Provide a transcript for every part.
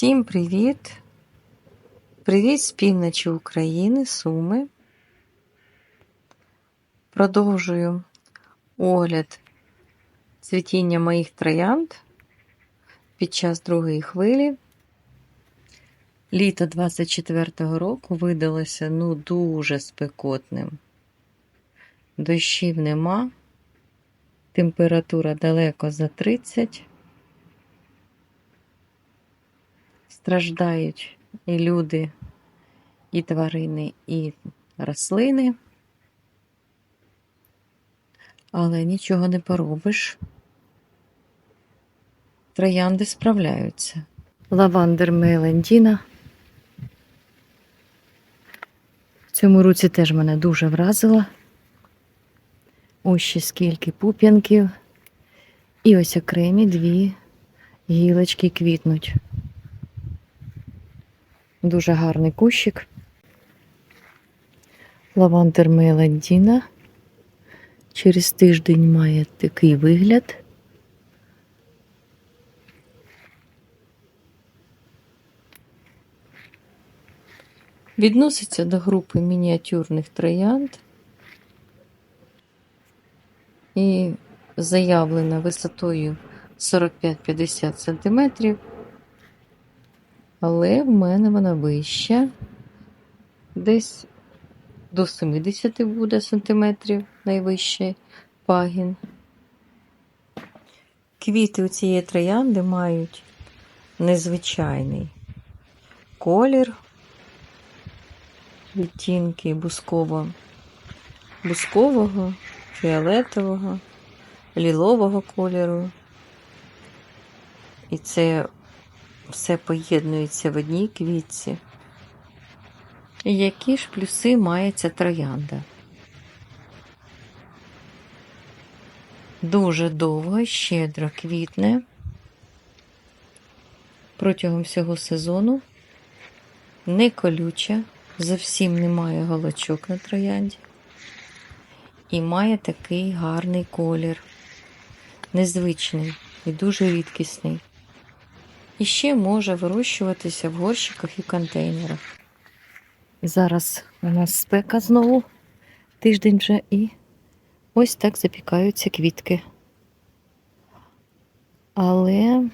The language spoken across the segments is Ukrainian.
Всім привіт! Привіт з півночі України, Суми. Продовжую огляд цвітіння моїх троянд під час другої хвилі. Літо 24-го року видалося ну дуже спекотним. Дощів нема, температура далеко за 30. Страждають і люди, і тварини, і рослини. Але нічого не поробиш. Троянди справляються. Лавандер Мелендіна. В цьому році теж мене дуже вразила. Ось ще скільки пуп'янків. І ось окремі дві гілочки квітнуть. Дуже гарний кущик. Лавандер Меландіна. Через тиждень має такий вигляд. Відноситься до групи мініатюрних троянд і заявлена висотою 45-50 см, але в мене вона вища, десь до 70 буде сантиметрів найвищий пагін. Квіти у цієї троянди мають незвичайний колір, відтінки бусково, бускового, фіолетового, лілового кольору. І це все поєднується в одній квітці. Які ж плюси має ця троянда? Дуже довго, щедро квітне протягом всього сезону, не колюча, зовсім немає голочок на троянді. І має такий гарний колір, незвичний і дуже рідкісний. І ще може вирощуватися в горщиках і контейнерах. Зараз у нас спека знову, тиждень вже, і ось так запікаються квітки. Але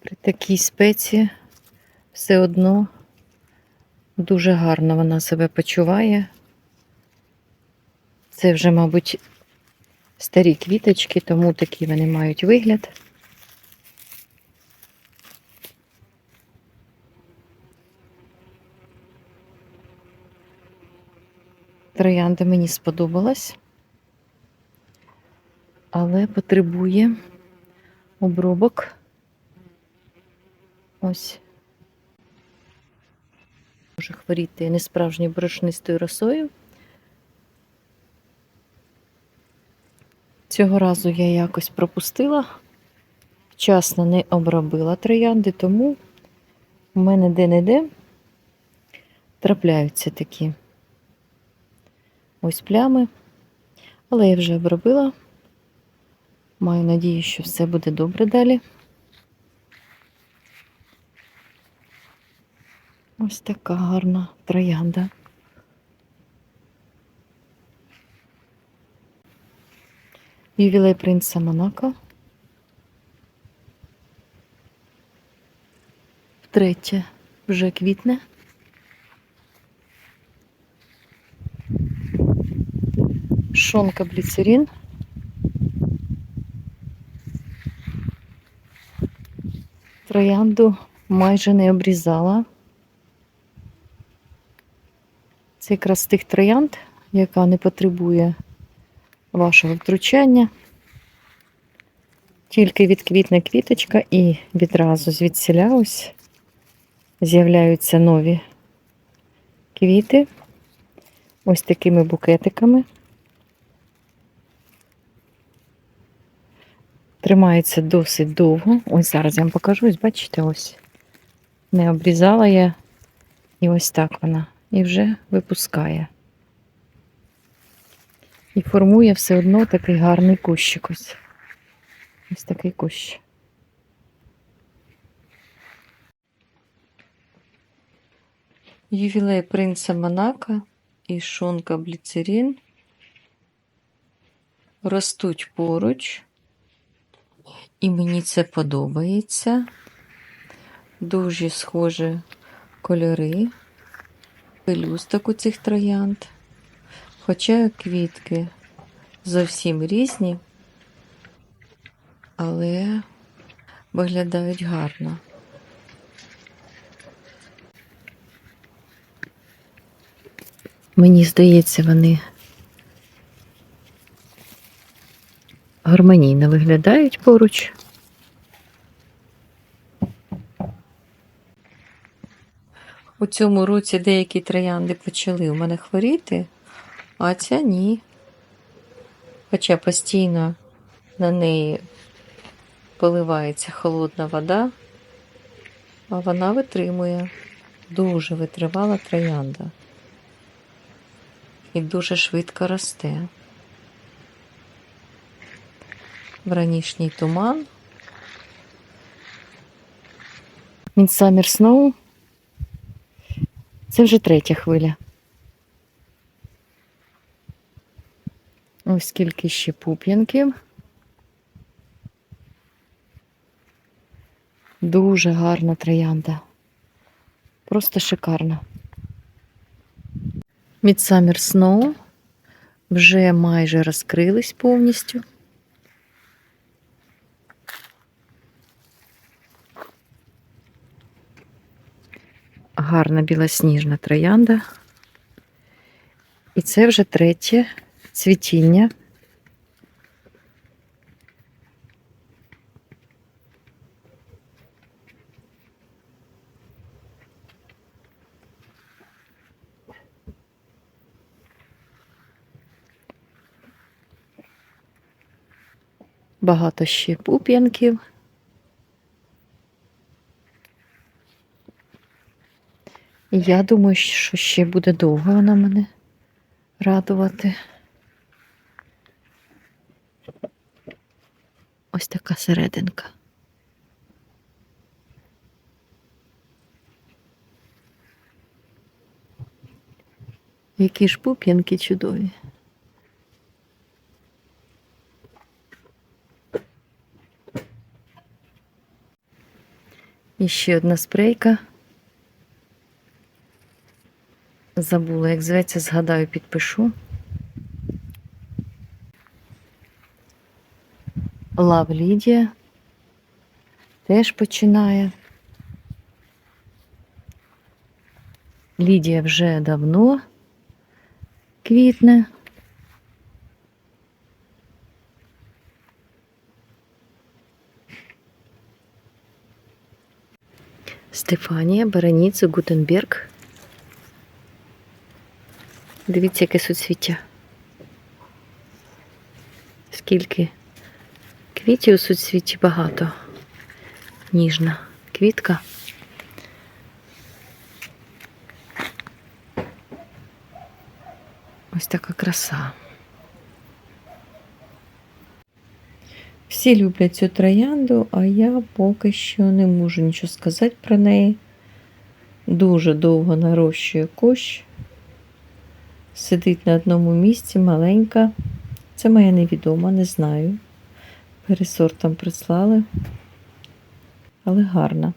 при такій спеці все одно дуже гарно вона себе почуває. Це вже, мабуть, старі квіточки, тому такі вони мають вигляд. Троянда мені сподобалась, але потребує обробок. Ось. Може хворіти несправжньою борошнистою росою. Цього разу я якось пропустила, вчасно не обробила троянди, тому в мене де-не-де трапляються такі ось плями. Але я вже обробила. Маю надію, що все буде добре далі. Ось така гарна троянда. Ювілей принца Монако. Втретє вже квітне. Шонка Бліцерін. Троянду майже не обрізала. Це якраз тих троянд, яка не потребує вашого втручання. Тільки відквітне квіточка і відразу звідсіля ось з'являються нові квіти ось такими букетиками. Тримається досить довго. Ось зараз я вам покажу, ось бачите, ось не обрізала я і ось так вона. І вже випускає. І формує все одно такий гарний кущик. Ось ось такий кущ. Ювілей принца Монако і шонка Бліцерін ростуть поруч і мені це подобається. Дуже схожі кольори, пелюсток у цих троянд. Хоча квітки зовсім різні, але виглядають гарно. Мені здається, вони гармонійно виглядають поруч. У цьому році деякі троянди почали у мене хворіти, а ця ні. Хоча постійно на неї поливається холодна вода, а вона витримує. Дуже витривала троянда. І дуже швидко росте. Вранішній туман. Midsummer Snow. Це вже третя хвиля. Ось скільки ще пуп'янків. Дуже гарна троянда. Просто шикарна. Midsummer Snow вже майже розкрились повністю. Гарна білосніжна троянда. І це вже третє цвітіння. Багато ще пуп'янків. Я думаю, що ще буде довго вона мене радувати. Ось така серединка. Які ж пуп'янки чудові. І ще одна спрейка. Забула, як зветься, згадаю, підпишу. Лав Лідія теж починає. Лідія вже давно квітне. Стефанія, Береніце, Гутенберг. Дивіться, яке суцвіття. Скільки квітів у суцвіті багато. Ніжна квітка. Ось така краса. Всі люблять цю троянду, а я поки що не можу нічого сказати про неї. Дуже довго нарощує кущ. Сидить на одному місці, маленька. Це моя невідома, не знаю. Пересортом прислали, але гарна.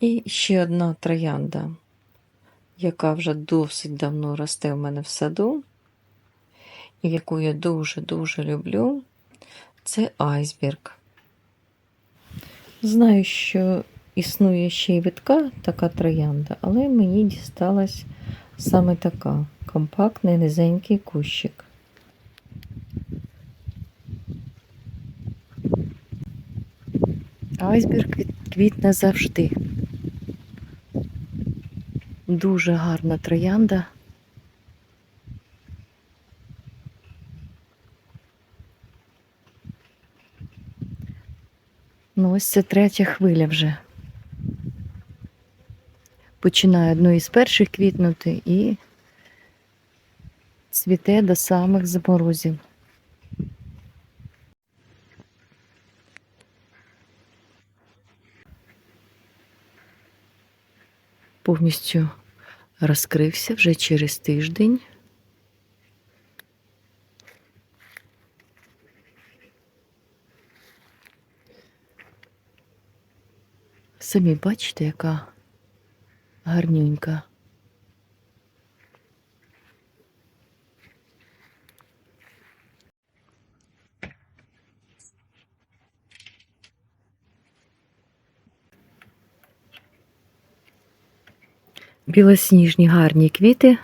І ще одна троянда, яка вже досить давно росте в мене в саду, і яку я дуже-дуже люблю, це айсберг. Знаю, що існує ще й витка така троянда, але мені дісталась саме така компактний низенький кущик. Айсберг квітне завжди. Дуже гарна троянда. Ну, ось це третя хвиля вже. Починає одну із перших квітнути і цвіте до самих заморозів. повністю розкрився вже через тиждень. Самі бачите, яка гарнюнька. Білосніжні гарні квіти.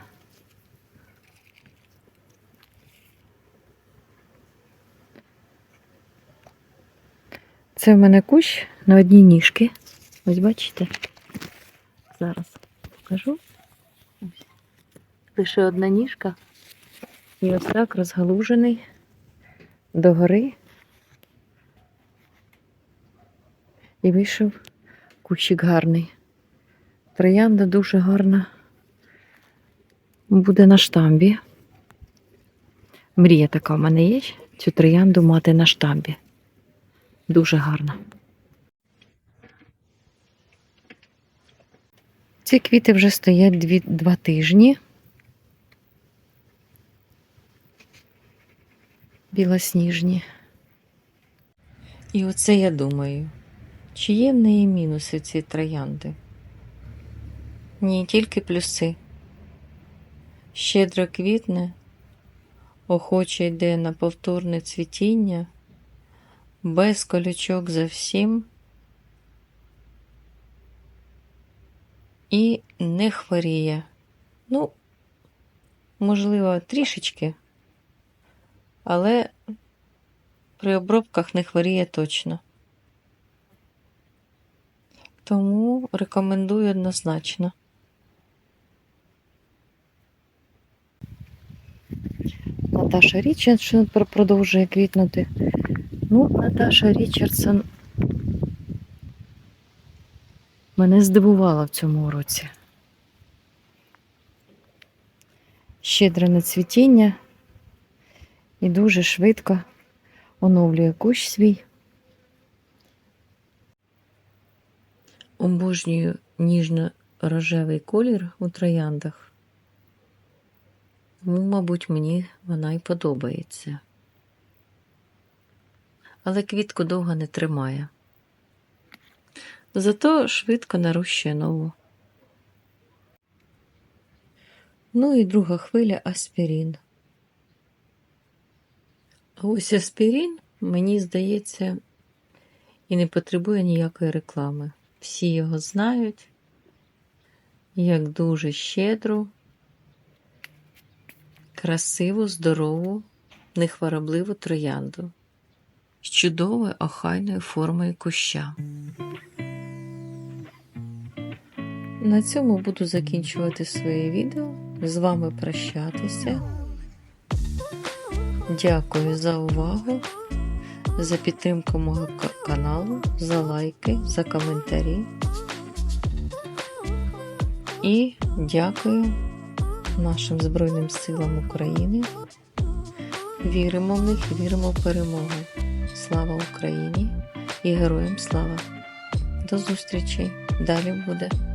Це в мене кущ на одній ніжки. Ось бачите? Зараз покажу. Ось. Лише одна ніжка. І ось так розгалужений догори. І вийшов кущик гарний. Троянда дуже гарна. Буде на штамбі. Мрія така в мене є. Цю троянду мати на штамбі. Дуже гарна. Ці квіти вже стоять дві, два тижні. Білосніжні. І оце я думаю, чи є в неї мінуси ці троянди? Ні, тільки плюси. Щедро квітне, охоче йде на повторне цвітіння, без колючок зовсім і не хворіє. Ну, можливо, трішечки, але при обробках не хворіє точно. Тому рекомендую однозначно. Наташа Річардсон продовжує квітнути. Ну, Наташа Річардсон мене здивувала в цьому році. Щедре на цвітіння і дуже швидко оновлює кущ свій. Обожнюю ніжно-рожевий колір у трояндах. Тому, мабуть, мені вона й подобається. Але квітку довго не тримає. Зато швидко нарощує нову. Ну і друга хвиля аспірін. Ось аспірін, мені здається, і не потребує ніякої реклами. Всі його знають, як дуже щедру, красиву, здорову, нехворобливу троянду з чудовою охайною формою куща. На цьому буду закінчувати своє відео. З вами прощатися. Дякую за увагу, за підтримку мого каналу, за лайки, за коментарі. І дякую нашим Збройним силам України. Віримо в них, віримо в перемогу. Слава Україні і героям слава! До зустрічі! Далі буде.